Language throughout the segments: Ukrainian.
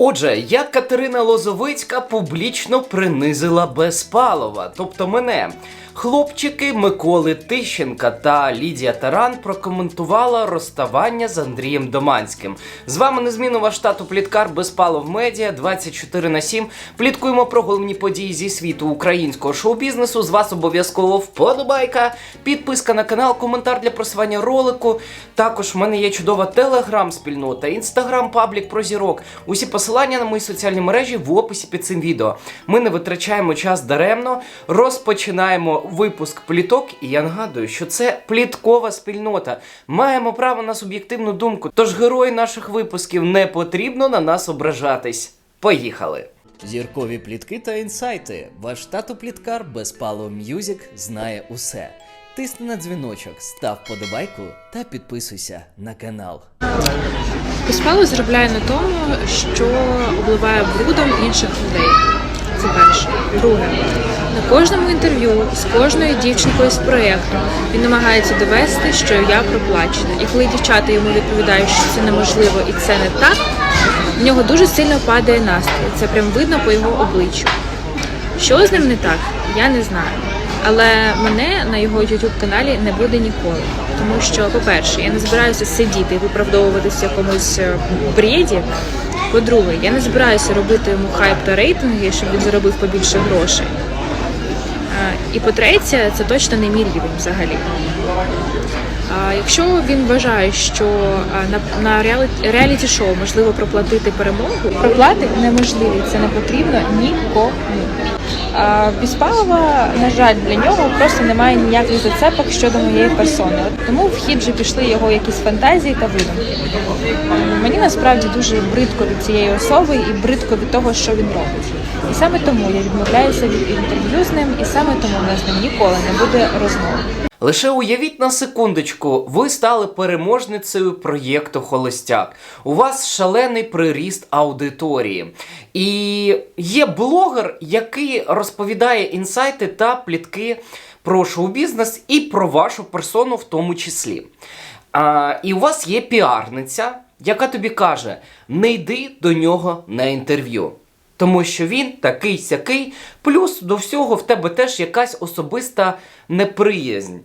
Отже, як Катерина Лозовицька публічно принизила Безпалова, тобто мене. Хлопчики Миколи Тищенка та Лідія Таран прокоментувала розставання з Андрієм Доманським. З вами незмінно ваш штату Пліткар Безпалов Медіа 24 на 7. Пліткуємо про головні події зі світу українського шоу-бізнесу. З вас обов'язково вподобайка, підписка на канал, коментар для просування ролику. Також в мене є чудова телеграм-спільнота, інстаграм-паблік про зірок. Усі посилання на мої соціальні мережі в описі під цим відео. Ми не витрачаємо час даремно, розпочинаємо випуск пліток. І я нагадую, що це пліткова спільнота. Маємо право на суб'єктивну думку. Тож герої наших випусків не потрібно на нас ображатись. Поїхали! Зіркові плітки та інсайти. Ваш тато пліткар Безпало М'юзік знає усе. Тисни на дзвіночок, став подобайку та підписуйся на канал. Безпало заробляє на тому, що обливає брудом інших людей. Це перше. Друге, на кожному інтерв'ю з кожною дівчинкою з проєкту він намагається довести, що я проплачена. І коли дівчата йому відповідають, що це неможливо і це не так, в нього дуже сильно падає настрій. Це прям видно по його обличчю. Що з ним не так, я не знаю. Але мене на його youtube каналі не буде ніколи. Тому що, по-перше, я не збираюся сидіти і виправдовуватися в якомусь е, бреді. По-друге, я не збираюся робити йому хайп та рейтинги, щоб він заробив побільше грошей. Е, І по-третє, це точно не мій рівень взагалі. Якщо він вважає, що на, на реаліті-шоу можливо проплатити перемогу, проплати неможливі, це не потрібно нікому. Біспалова, на жаль, для нього просто немає ніяких зацепок щодо моєї персони. Тому в хід вже пішли його якісь фантазії та видумки. Мені насправді дуже бридко від цієї особи і бридко від того, що він робить. І саме тому я відмовляюся від інтерв'ю з ним, і саме тому в нас з ним ніколи не буде розмови. Лише уявіть на секундочку, ви стали переможницею проєкту Холостяк. У вас шалений приріст аудиторії. І є блогер, який розповідає інсайти та плітки про шоу-бізнес і про вашу персону в тому числі. А, і у вас є піарниця, яка тобі каже: не йди до нього на інтерв'ю. Тому що він такий сякий, плюс до всього в тебе теж якась особиста неприязнь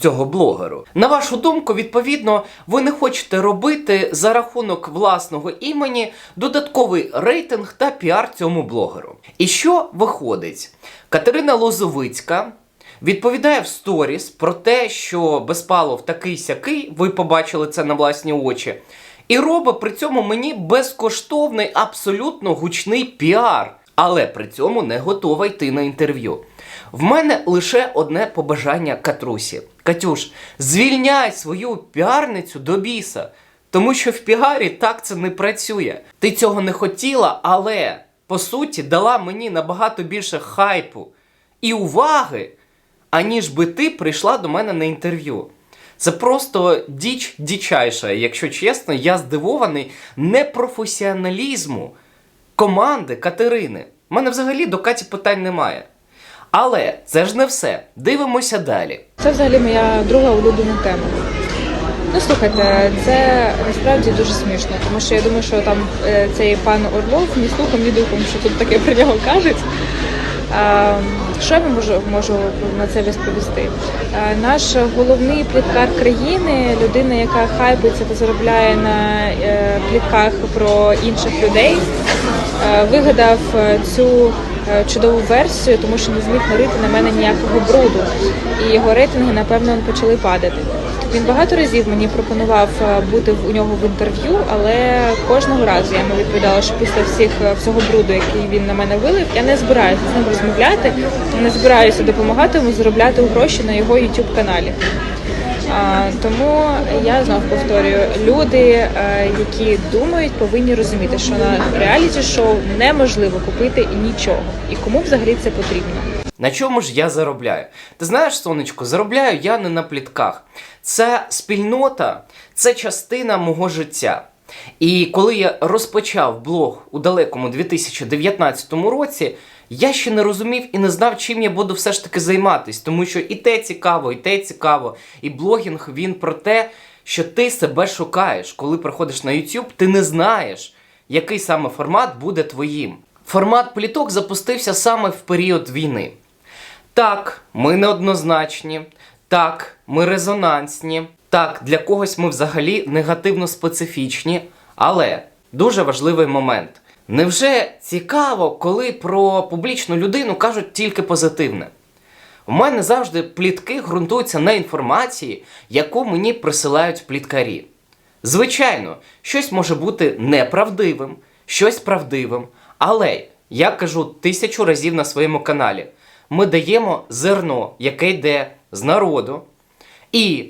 цього блогеру. На вашу думку, відповідно, ви не хочете робити за рахунок власного імені додатковий рейтинг та піар цьому блогеру. І що виходить? Катерина Лозовицька. Відповідає в сторіс про те, що Безпалов такий сякий, ви побачили це на власні очі, і робить при цьому мені безкоштовний, абсолютно гучний піар, але при цьому не готова йти на інтерв'ю. В мене лише одне побажання Катрусі. Катюш, звільняй свою піарницю до біса, тому що в піарі так це не працює. Ти цього не хотіла, але по суті дала мені набагато більше хайпу і уваги, аніж би ти прийшла до мене на інтерв'ю. Це просто діч дічайша. Якщо чесно, я здивований непрофесіоналізму команди Катерини. У мене взагалі до Каті питань немає. Але це ж не все. Дивимося далі. Це взагалі моя друга улюблена тема. Ну слухайте, це насправді дуже смішно, тому що я думаю, що там е, цей пан Орлов ні слухом, ні духом, що тут таке про нього кажуть. Що я можу, можу на це розповісти? Наш головний пліткар країни, людина, яка хайпиться та заробляє на е, плітках про інших людей, вигадав е, цю е, чудову версію, тому що не зміг нарити на мене ніякого бруду. І його рейтинги, напевно, почали падати. Він багато разів мені пропонував е, бути у нього в інтерв'ю, але кожного разу я йому відповідала, що після всіх е, всього бруду, який він на мене вилив, я не збираюся з ним розмовляти, не збираюся допомагати йому заробляти гроші на його youtube каналі. А, тому я знов повторюю, люди, е, які думають, повинні розуміти, що на реаліті шоу неможливо купити нічого. І кому взагалі це потрібно? На чому ж я заробляю? Ти знаєш, сонечко, заробляю я не на плітках. Це спільнота, це частина мого життя. І коли я розпочав блог у далекому 2019 році, я ще не розумів і не знав, чим я буду все ж таки займатися, тому що і те цікаво, і те цікаво. І блогінг він про те, що ти себе шукаєш. Коли приходиш на YouTube, ти не знаєш, який саме формат буде твоїм. Формат пліток запустився саме в період війни. Так, ми неоднозначні. Так, ми резонансні. Так, для когось ми взагалі негативно специфічні. Але дуже важливий момент. Невже цікаво, коли про публічну людину кажуть тільки позитивне? У мене завжди плітки ґрунтуються на інформації, яку мені присилають пліткарі. Звичайно, щось може бути неправдивим, щось правдивим, але я кажу тисячу разів на своєму каналі: ми даємо зерно, яке йде з народу, і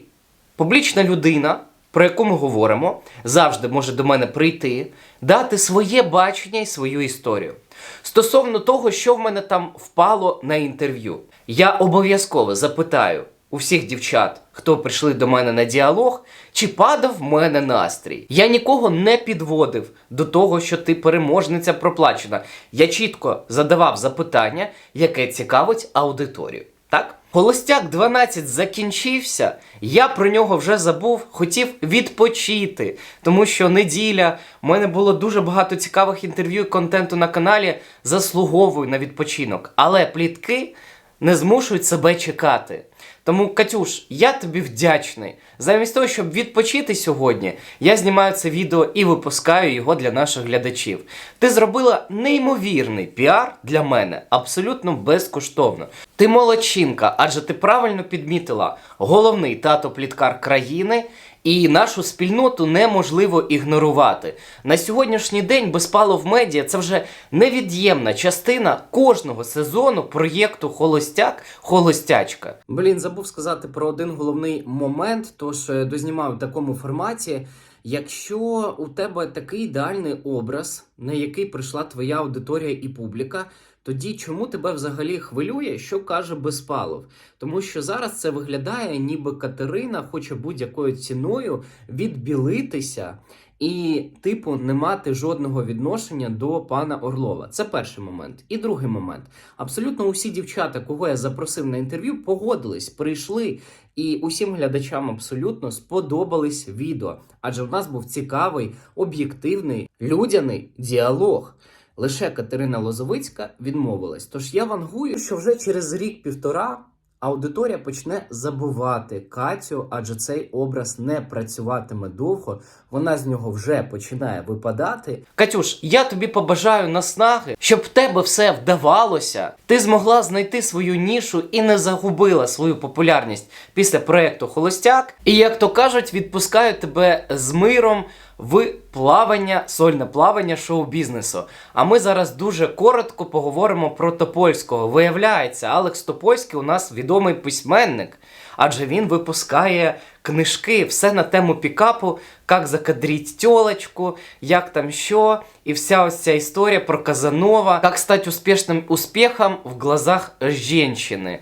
публічна людина, про яку ми говоримо, завжди може до мене прийти, дати своє бачення і свою історію. Стосовно того, що в мене там впало на інтерв'ю, я обов'язково запитаю у всіх дівчат, хто прийшли до мене на діалог, чи падав в мене настрій. Я нікого не підводив до того, що ти переможниця проплачена. Я чітко задавав запитання, яке цікавить аудиторію. Так? Холостяк 12 закінчився. Я про нього вже забув, хотів відпочити, тому що неділя в мене було дуже багато цікавих інтерв'ю і контенту на каналі. Заслуговую на відпочинок. Але плітки не змушують себе чекати. Тому, Катюш, я тобі вдячний. Замість того, щоб відпочити сьогодні, я знімаю це відео і випускаю його для наших глядачів. Ти зробила неймовірний піар для мене, абсолютно безкоштовно. Ти молодчинка, адже ти правильно підмітила головний тато-пліткар країни. І нашу спільноту неможливо ігнорувати. На сьогоднішній день Безпалов Медіа це вже невід'ємна частина кожного сезону проєкту Холостяк Холостячка. Блін, забув сказати про один головний момент, тож е, дознімаю в такому форматі. Якщо у тебе такий ідеальний образ, на який прийшла твоя аудиторія і публіка, тоді чому тебе взагалі хвилює, що каже Безпалов? Тому що зараз це виглядає, ніби Катерина хоче будь-якою ціною відбілитися і, типу, не мати жодного відношення до пана Орлова. Це перший момент. І другий момент. Абсолютно усі дівчата, кого я запросив на інтерв'ю, погодились, прийшли. І усім глядачам абсолютно сподобались відео, адже в нас був цікавий, об'єктивний, людяний діалог. Лише Катерина Лозовицька відмовилась. Тож я вангую, що вже через рік-півтора аудиторія почне забувати Катю, адже цей образ не працюватиме довго. Вона з нього вже починає випадати. Катюш, я тобі побажаю наснаги, щоб в тебе все вдавалося. Ти змогла знайти свою нішу і не загубила свою популярність після проекту Холостяк. І як то кажуть, відпускаю тебе з миром в плавання, сольне плавання шоу-бізнесу. А ми зараз дуже коротко поговоримо про Топольського. Виявляється, Алекс Топольський у нас відомий письменник, адже він випускає книжки, все на тему пікапу, як закадріть тьолочку, як там що, і вся ось ця історія про Казанова, як стати успішним успіхом в глазах жінки.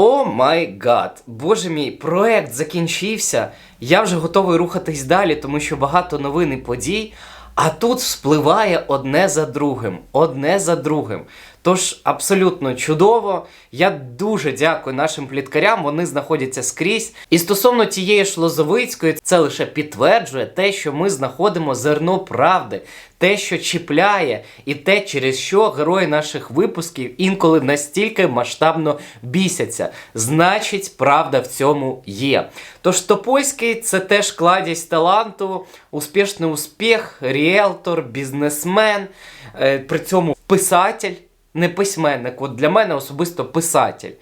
О май гад, боже мій, проект закінчився. Я вже готовий рухатись далі, тому що багато новин і подій. А тут вспливає одне за другим, одне за другим. Тож абсолютно чудово. Я дуже дякую нашим пліткарям, вони знаходяться скрізь. І стосовно тієї ж Лозовицької, це лише підтверджує те, що ми знаходимо зерно правди, те, що чіпляє, і те, через що герої наших випусків інколи настільки масштабно бісяться. Значить, правда в цьому є. Тож Топольський це теж кладість таланту, успішний успіх, ріелтор, бізнесмен, е, при цьому писатель не письменник. От для мене особисто писатель.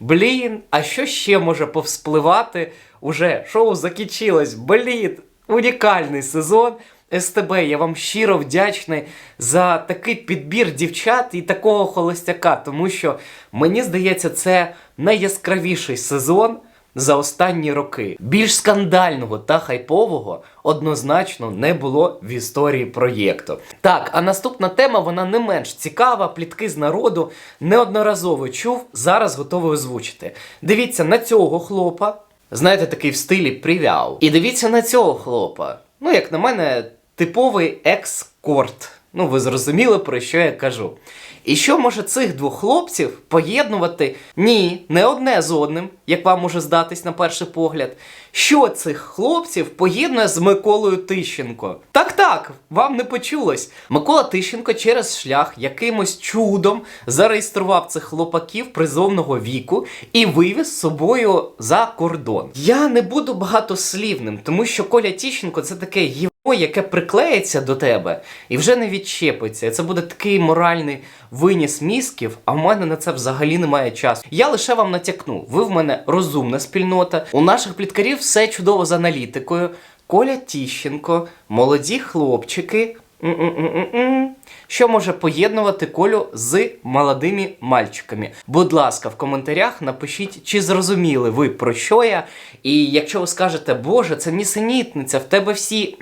Блін, а що ще може повспливати? Уже шоу закінчилось. Блін, унікальний сезон. СТБ, я вам щиро вдячний за такий підбір дівчат і такого холостяка, тому що мені здається, це найяскравіший сезон за останні роки. Більш скандального та хайпового однозначно не було в історії проєкту. Так, а наступна тема вона не менш цікава. Плітки з народу неодноразово чув. Зараз готовий озвучити. Дивіться на цього хлопа. Знаєте, такий в стилі привяв. І дивіться на цього хлопа. Ну, як на мене, типовий екскорт. Ну, ви зрозуміли, про що я кажу. І що може цих двох хлопців поєднувати? Ні, не одне з одним, як вам може здатись на перший погляд. Що цих хлопців поєднує з Миколою Тищенко? Так, так, вам не почулось. Микола Тищенко через шлях якимось чудом зареєстрував цих хлопаків призовного віку і вивіз з собою за кордон. Я не буду багатослівним, тому що Коля Тищенко це таке є. Яке приклеїться до тебе і вже не відчепиться. Це буде такий моральний виніс мізків, а в мене на це взагалі немає часу. Я лише вам натякну. Ви в мене розумна спільнота. У наших пліткарів все чудово з аналітикою. Коля Тіщенко, молоді хлопчики. М-м-м-м-м. Що може поєднувати Колю з молодими мальчиками? Будь ласка, в коментарях напишіть, чи зрозуміли ви про що я. І якщо ви скажете, Боже, це нісенітниця, в тебе всі.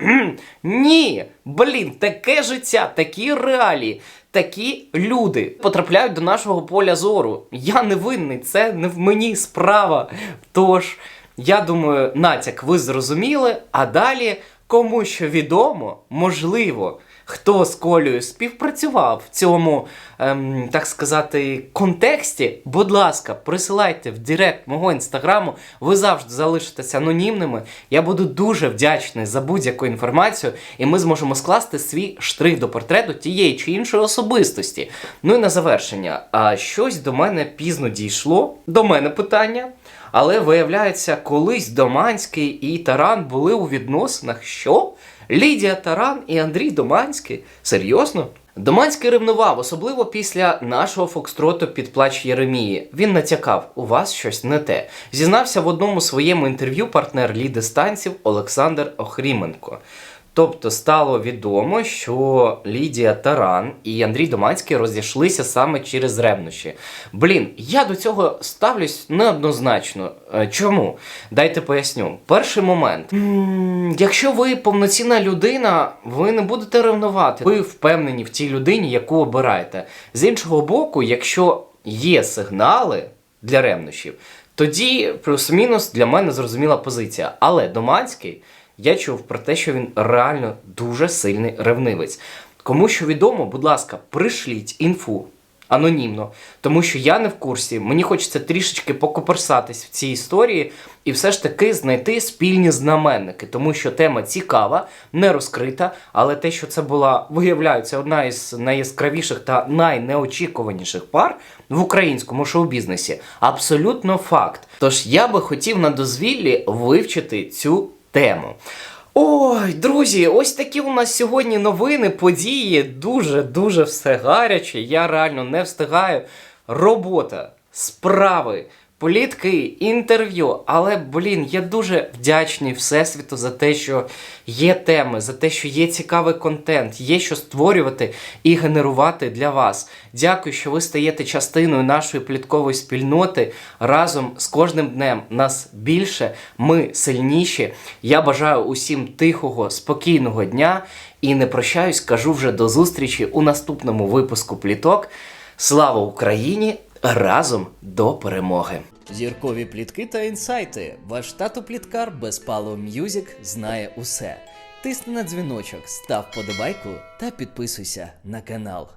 Ні! Блін, таке життя, такі реалії. Такі люди потрапляють до нашого поля зору. Я не винний, це не в мені справа. Тож, я думаю, натяк ви зрозуміли, а далі кому що відомо, можливо, хто з Колею співпрацював в цьому, ем, так сказати, контексті, будь ласка, присилайте в директ мого інстаграму. Ви завжди залишитеся анонімними. Я буду дуже вдячний за будь-яку інформацію, і ми зможемо скласти свій штрих до портрету тієї чи іншої особистості. Ну і на завершення, а щось до мене пізно дійшло. До мене питання. Але виявляється, колись Доманський і Таран були у відносинах. Що? Лідія Таран і Андрій Доманський? Серйозно? Доманський ревнував, особливо після нашого фокстроту під плач Єремії. Він натякав, у вас щось не те. Зізнався в одному своєму інтерв'ю партнер Ліди Станців Олександр Охріменко. Тобто стало відомо, що Лідія Таран і Андрій Доманський розійшлися саме через ревнощі. Блін, я до цього ставлюсь неоднозначно. Е, Чому? Дайте поясню. Перший момент. Якщо ви повноцінна людина, ви не будете ревнувати. Ви впевнені в тій людині, яку обираєте. З іншого боку, якщо є сигнали для ревнощів, тоді плюс-мінус для мене зрозуміла позиція. Але Доманський. Я чув про те, що він реально дуже сильний ревнивець. Кому що відомо, будь ласка, пришліть інфу анонімно, тому що я не в курсі. Мені хочеться трішечки покоперсатись в цій історії і все ж таки знайти спільні знаменники, тому що тема цікава, не розкрита, але те, що це була, виявляється, одна із найяскравіших та найнеочікуваніших пар в українському шоу-бізнесі, абсолютно факт. Тож я би хотів на дозвіллі вивчити цю тему. Ой, друзі, ось такі у нас сьогодні новини, події. Дуже дуже все гаряче. Я реально не встигаю. Робота, справи, політки, інтерв'ю. Але, блін, я дуже вдячний Всесвіту за те, що є теми, за те, що є цікавий контент, є що створювати і генерувати для вас. Дякую, що ви стаєте частиною нашої пліткової спільноти. Разом з кожним днем нас більше, ми сильніші. Я бажаю усім тихого, спокійного дня і не прощаюсь, кажу вже до зустрічі у наступному випуску пліток. Слава Україні! Разом до перемоги! Зіркові плітки та інсайти. Ваш тато пліткар без палу М'юзік знає усе. Тисни на дзвіночок, став подобайку та підписуйся на канал.